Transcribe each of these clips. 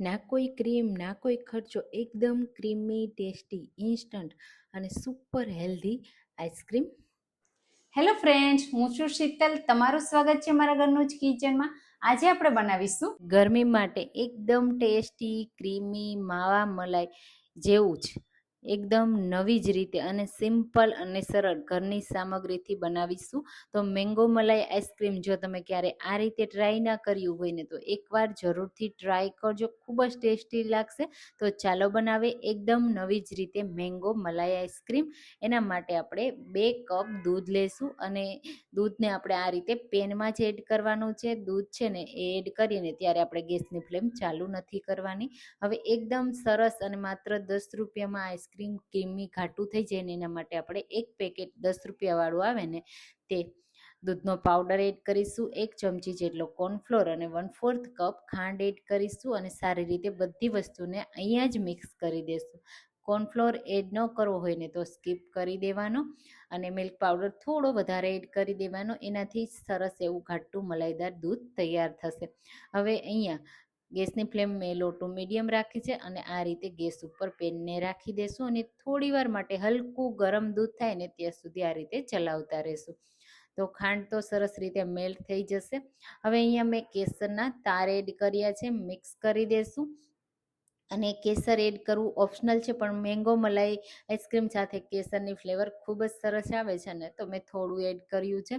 ના કોઈ ક્રીમ ના કોઈ ખર્ચો, એકદમ ક્રીમી ટેસ્ટી ઇન્સ્ટન્ટ અને super healthy ice cream hello friends હું છું શીતલ. તમારું સ્વાગત છે મારા ઘરનું જ કિચનમાં. આજે આપણે બનાવીશું ગરમી માટે એકદમ ટેસ્ટી ક્રીમી માવા મલાઈ જેવું જ. એકદમ નવી જ રીતે અને સિમ્પલ અને સરળ ઘરની સામગ્રીથી બનાવીશું. તો મેંગો મલાઈ આઈસ્ક્રીમ જો તમે ક્યારે આ રીતે ટ્રાય ના કર્યું હોય ને તો એકવાર જરૂરથી ટ્રાય કરજો. ખૂબ જ ટેસ્ટી લાગશે. તો ચાલો બનાવે એકદમ નવી જ રીતે મેંગો મલાઈ આઈસ્ક્રીમ. એના માટે આપણે બે કપ દૂધ લેશું અને દૂધને આપણે આ રીતે પેનમાં જ એડ કરવાનું છે. દૂધ છે ને એ એડ કરીને ત્યારે આપણે ગેસની ફ્લેમ ચાલુ નથી કરવાની. હવે એકદમ સરસ અને માત્ર દસ રૂપિયામાં આઈસ્ક્રીમ ક્રીમી ઘાટું થઈ જાય ને એના માટે આપણે એક પેકેટ દસ રૂપિયાવાળું આવે ને તે દૂધનો પાવડર એડ કરીશું, એક ચમચી જેટલો કોર્નફ્લોર અને વન ફોર્થ કપ ખાંડ એડ કરીશું અને સારી રીતે બધી વસ્તુને અહીંયા જ મિક્સ કરી દઈશું કોર્નફ્લોર એડ ન કરવો હોય ને તો સ્કીપ કરી દેવાનો અને મિલ્ક પાવડર થોડો વધારે એડ કરી દેવાનો, એનાથી સરસ એવું ઘાટું મલાઈદાર દૂધ તૈયાર થશે. હવે અહીંયા ગેસની ફ્લેમ મેં લો ટુ મીડિયમ રાખી છે અને આ રીતે ગેસ ઉપર પેનને રાખી દેશું અને થોડી વાર માટે હલકું ગરમ દૂધ થાય ને ત્યાં સુધી આ રીતે ચલાવતા રહેશું. તો ખાંડ તો સરસ રીતે મેલ્ટ થઈ જશે. હવે અહીંયા મેં કેસરના તારે એડ કર્યા છે મિક્સ કરી દેશું. અને કેસર એડ કરવું ઓપ્શનલ છે, પણ મેંગો મલાઈ આઈસ્ક્રીમ સાથે કેસરની ફ્લેવર ખૂબ જ સરસ આવે છે ને, તો મેં થોડું એડ કર્યું છે.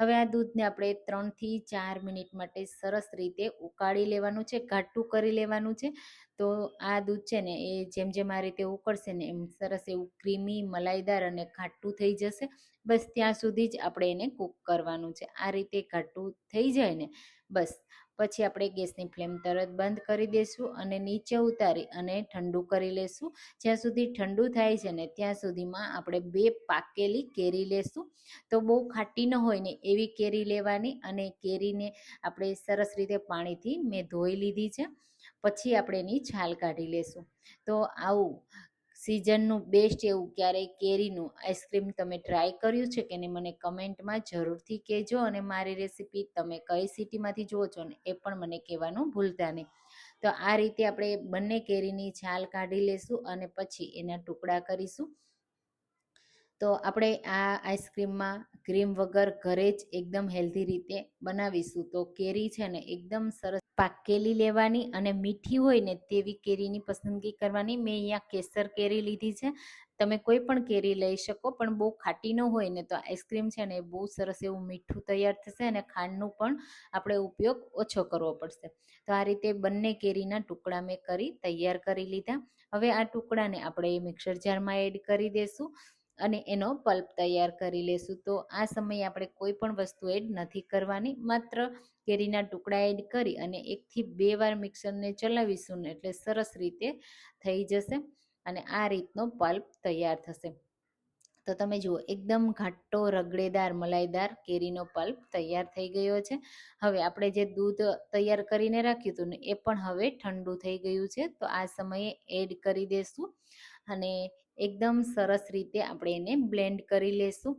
હવે આ દૂધને આપણે ત્રણથી ચાર મિનિટ માટે સરસ રીતે ઉકાળી લેવાનું છે, ઘાટું કરી લેવાનું છે. તો આ દૂધ છે ને, એ જેમ જેમ આ રીતે ઉકળશે ને, એમ સરસ એવું ક્રીમી, મલાઈદાર અને ઘાટું થઈ જશે. બસ ત્યાં સુધી જ આપણે એને કૂક કરવાનું છે. આ રીતે ઘાટું થઈ જાય ને, બસ. પછી આપણે ગેસની ફ્લેમ તરત બંધ કરી દઈશું અને નીચે ઉતારી અને ઠંડુ કરી લેશું. જ્યાં સુધી ઠંડુ થાય છે ને ત્યાં સુધીમાં આપણે બે પાકેલી કેરી લેશું. તો બહુ ખાટી ન હોય ને એવી કેરી લેવાની અને કેરીને આપણે સરસ રીતે પાણીથી મેં ધોઈ લીધી છે. પછી આપણે એની છાલ કાઢી લેશું. તો આવું સિઝનનું બેસ્ટ એવું ક્યારેય કેરીનું આઈસ્ક્રીમ તમે ટ્રાય કર્યું છે કે નહીં મને કમેન્ટમાં જરૂરથી કહેજો અને મારી રેસીપી તમે કઈ સિટીમાંથી જુઓ છો ને એ પણ મને કહેવાનું ભૂલતા નહીં. તો આ રીતે આપણે બંને કેરીની છાલ કાઢી લેશું અને પછી એના ટુકડા કરીશું. તો આપણે આ આઈસ્ક્રીમમાં ક્રીમ વગર ઘરે જ એકદમ હેલ્ધી રીતે બનાવીશું. તો કેરી છે ને, એકદમ સરસ પાકેલી લેવાની અને મીઠી હોય ને તેવી કેરીની પસંદગી કરવાની. મેં અહીંયા કેસર કેરી લીધી છે. તમે કોઈ પણ કેરી લઈ શકો, પણ બહુ ખાટી ન હોય ને તો આઈસ્ક્રીમ છે ને બહુ સરસ એવું મીઠું તૈયાર થશે અને ખાંડનું પણ આપણે ઉપયોગ ઓછો કરવો પડશે. તો આ રીતે બંને કેરીના ટુકડા મેં કરી, તૈયાર કરી લીધા. હવે આ ટુકડાને આપણે મિક્સર જારમાં એડ કરી દઈશું અને એનો પલ્પ તૈયાર કરી લેશું. તો આ સમયે આપણે કોઈ પણ વસ્તુ એડ નથી કરવાની, માત્ર કેરીના ટુકડા એડ કરી અને એકથી બે વાર મિક્સરને ચલાવીશું ને એટલે સરસ રીતે થઈ જશે અને આ રીતનો પલ્પ તૈયાર થશે. તો તમે જુઓ, એકદમ ઘાટો રગડેદાર, મલાઈદાર કેરીનો પલ્પ તૈયાર થઈ ગયો છે. હવે આપણે જે દૂધ તૈયાર કરીને રાખ્યું હતું ને, એ પણ હવે ઠંડુ થઈ ગયું છે. તો આ સમયે એડ કરી દેશું અને એકદમ સરસ રીતે આપણે એને બ્લેન્ડ કરી લેશું.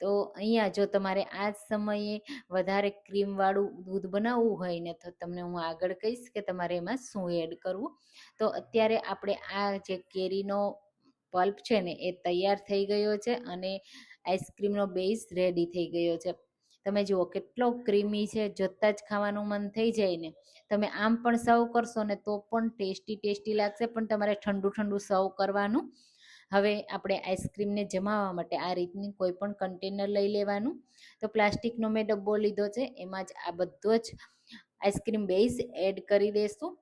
તો અહીંયા જો તમારે આ જ સમયે વધારે ક્રીમવાળું દૂધ બનાવવું હોય ને, તો તમને હું આગળ કહીશ કે તમારે એમાં શું એડ કરવું. તો અત્યારે આપણે આ જે કેરીનો પલ્પ છે ને, એ તૈયાર થઈ ગયો છે અને આઈસ્ક્રીમનો બેઝ રેડી થઈ ગયો છે. તમે જુઓ કેટલો ક્રીમી છે, જોતાં જ ખાવાનું મન થઈ જાય ને. તમે આમ પણ સર્વ કરશો ને, તો પણ ટેસ્ટી ટેસ્ટી લાગશે, પણ તમારે ઠંડુ ઠંડુ સર્વ કરવાનું હવે આપણે આઈસ્ક્રીમને જમાવવા માટે આ રીતની કોઈ પણ કન્ટેનર લઈ લેવાનું. તો પ્લાસ્ટિકનો મેં ડબ્બો લીધો છે, એમાં જ આ બધો જ આઈસ્ક્રીમ બેઝ એડ કરી દઈશું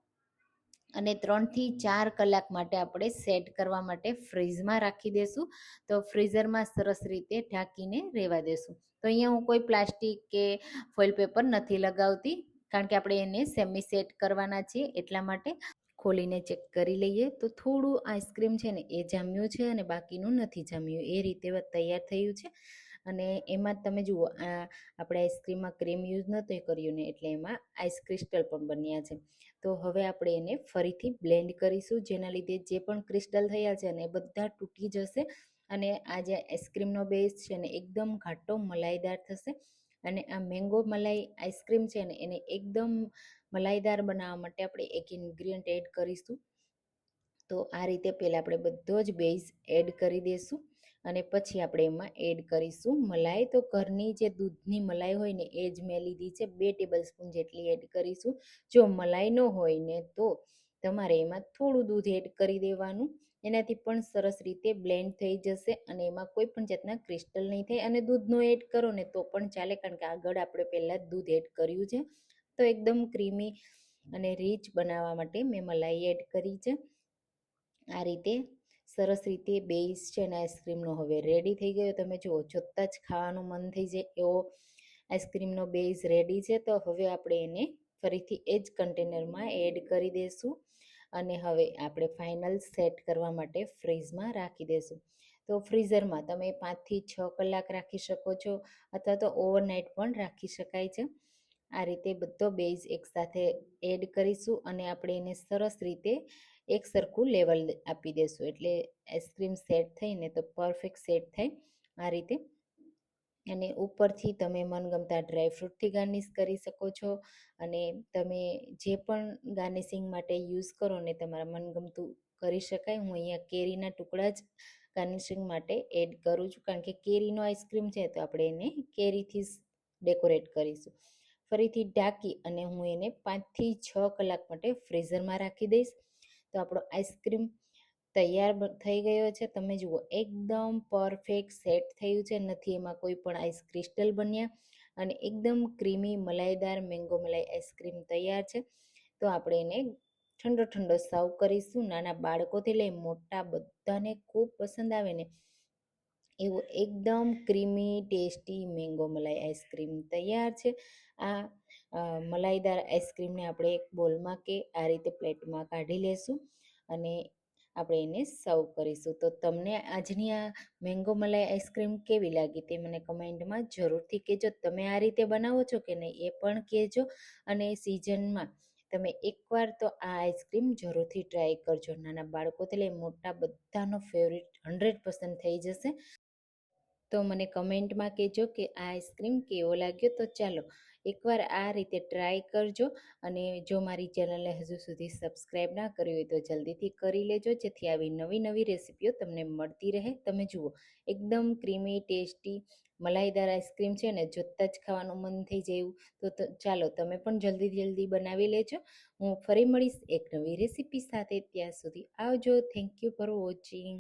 અને ત્રણથી ચાર કલાક માટે આપણે સેટ કરવા માટે ફ્રીઝમાં રાખી દઈશું તો ફ્રીઝરમાં સરસ રીતે ઢાંકીને રહેવા દેશું. તો અહીંયા હું કોઈ પ્લાસ્ટિક કે ફોઇલ પેપર નથી લગાવતી, કારણ કે આપણે એને સેમી સેટ કરવાના છીએ એટલા માટે. ખોલીને ચેક કરી લઈએ. તો થોડું આઈસ્ક્રીમ છે ને એ જામ્યું છે અને બાકીનું નથી જામ્યું. એ રીતે તૈયાર થયું છે. અને એમાં તમે જુઓ, આ આપણે આઈસ્ક્રીમમાં ક્રીમ યુઝ નહોતું કર્યું ને એટલે એમાં આઈસ ક્રિસ્ટલ પણ બન્યા છે. તો હવે આપણે એને ફરીથી બ્લેન્ડ કરીશું, જેના લીધે જે પણ ક્રિસ્ટલ થયા છે ને એ બધા તૂટી જશે અને આ જે આઈસ્ક્રીમનો બેઝ છે ને, એકદમ ઘાટો મલાઈદાર થશે. અને આ મેંગો મલાઈ આઈસ્ક્રીમ છે ને એને એકદમ મલાઈદાર બનાવવા માટે આપણે એક ઇન્ગ્રીડિયન્ટ એડ કરીશું. તો આ રીતે પહેલાં આપણે બધો જ બેઝ એડ કરી દઈશું અને પછી આપણે એમાં એડ કરીશું મલાઈ. તો ઘરની જે દૂધની મલાઈ હોય ને એ જ મેં લીધી છે, બે ટેબલ સ્પૂન જેટલી એડ કરીશું. જો મલાઈ ન હોય ને તો તમારે એમાં થોડું દૂધ એડ કરી દેવાનું. એનાથી પણ સરસ રીતે બ્લેન્ડ થઈ જશે અને એમાં કોઈ પણ જાતના ક્રિસ્ટલ નહીં થાય અને દૂધનો એડ કરો ને તો પણ ચાલે, કારણ કે આગળ આપણે પહેલાં દૂધ એડ કર્યું છે. તો એકદમ ક્રીમી અને રીચ બનાવવા માટે મેં મલાઈ એડ કરી છે. આ રીતે સરસ રીતે બેઝ છે ને આઈસ્ક્રીમનો હવે રેડી થઈ ગયો. તમે જુઓ જોતાં જ ખાવાનું મન થઈ જાય એવો આઈસ્ક્રીમનો બેઝ રેડી છે. તો હવે આપણે એને ફરીથી એ જ કન્ટેનરમાં એડ કરી દઈશું અને હવે આપણે ફાઇનલ સેટ કરવા માટે ફ્રીઝમાં રાખી દઈશું. તો ફ્રીઝરમાં તમે પાંચથી છ કલાક રાખી શકો છો અથવા તો ઓવરનાઇટ પણ રાખી શકાય છે. આ રીતે બધો બેઝ એકસાથે એડ કરીશું અને આપણે એને સરસ રીતે એક સરખું લેવલ આપી દેશું એટલે આઈસ્ક્રીમ સેટ થઈને તો પરફેક્ટ સેટ થાય આ રીતે. અને ઉપરથી તમે મનગમતા ડ્રાયફ્રૂટથી ગાર્નિશ કરી શકો છો. અને તમે જે પણ ગાર્નિશિંગ માટે યુઝ કરો ને તમારા મનગમતું કરી શકાય. હું અહીંયા કેરીના ટુકડા જ ગાર્નિશિંગ માટે એડ કરું છું. કારણ કે કેરીનો આઈસ્ક્રીમ છે તો આપણે એને કેરીથી ડેકોરેટ કરીશું. ફરીથી ઢાંકી અને હું એને પાંચથી છ કલાક માટે ફ્રીઝરમાં રાખી દઈશ. તો આપણો આઈસ્ક્રીમ તૈયાર થઈ ગયો છે. તમે જુઓ, એકદમ પરફેક્ટ સેટ થયું છે. નથી એમાં કોઈ પણ આઈસ ક્રિસ્ટલ બન્યા. અને એકદમ ક્રીમી, મલાઈદાર મેંગો મલાઈ આઈસ્ક્રીમ તૈયાર છે. તો આપણે એને ઠંડો ઠંડો સર્વ કરીશું. નાના બાળકોથી લઈ મોટા બધાને ખૂબ પસંદ આવે ને, એવું એકદમ ક્રીમી, ટેસ્ટી મેંગો મલાઈ આઈસ્ક્રીમ તૈયાર છે. આ મલાઈદાર આઈસ્ક્રીમને આપણે એક બોલમાં કે આ રીતે પ્લેટમાં કાઢી લેશું. અને આપણે એને સર્વ કરીશું. તો તમને આજની આ મેંગો મલાઈ આઈસ્ક્રીમ કેવી લાગી તે મને કમેન્ટમાં જરૂરથી કહેજો. તમે આ રીતે બનાવો છો કે નહીં એ પણ કહેજો. અને સિઝનમાં તમે એકવાર તો આ આઈસ્ક્રીમ જરૂરથી ટ્રાય કરજો. નાના બાળકોથી લઈ મોટા બધાનો ફેવરિટ હંડ્રેડ પર્સન્ટ થઈ જશે. તો મને કમેન્ટમાં કહેજો કે આ આઈસ્ક્રીમ કેવો લાગ્યો? તો ચાલો એકવાર આ રીતે ટ્રાય કરજો અને જો મારી ચેનલને હજુ સુધી સબસ્ક્રાઈબ ના કરી હોય તો જલ્દીથી કરી લેજો, જેથી આવી નવી નવી રેસીપીઓ તમને મળતી રહે. તમે જુઓ, એકદમ ક્રીમી ટેસ્ટી મલાઈદાર આઈસ્ક્રીમ છે ને, જોતાં જ ખાવાનું મન થઈ જાય તો ચાલો, તમે પણ જલ્દી જલ્દી બનાવી લેજો. હું ફરી મળીશ એક નવી રેસીપી સાથે. ત્યાં સુધી આવજો. Thank you for watching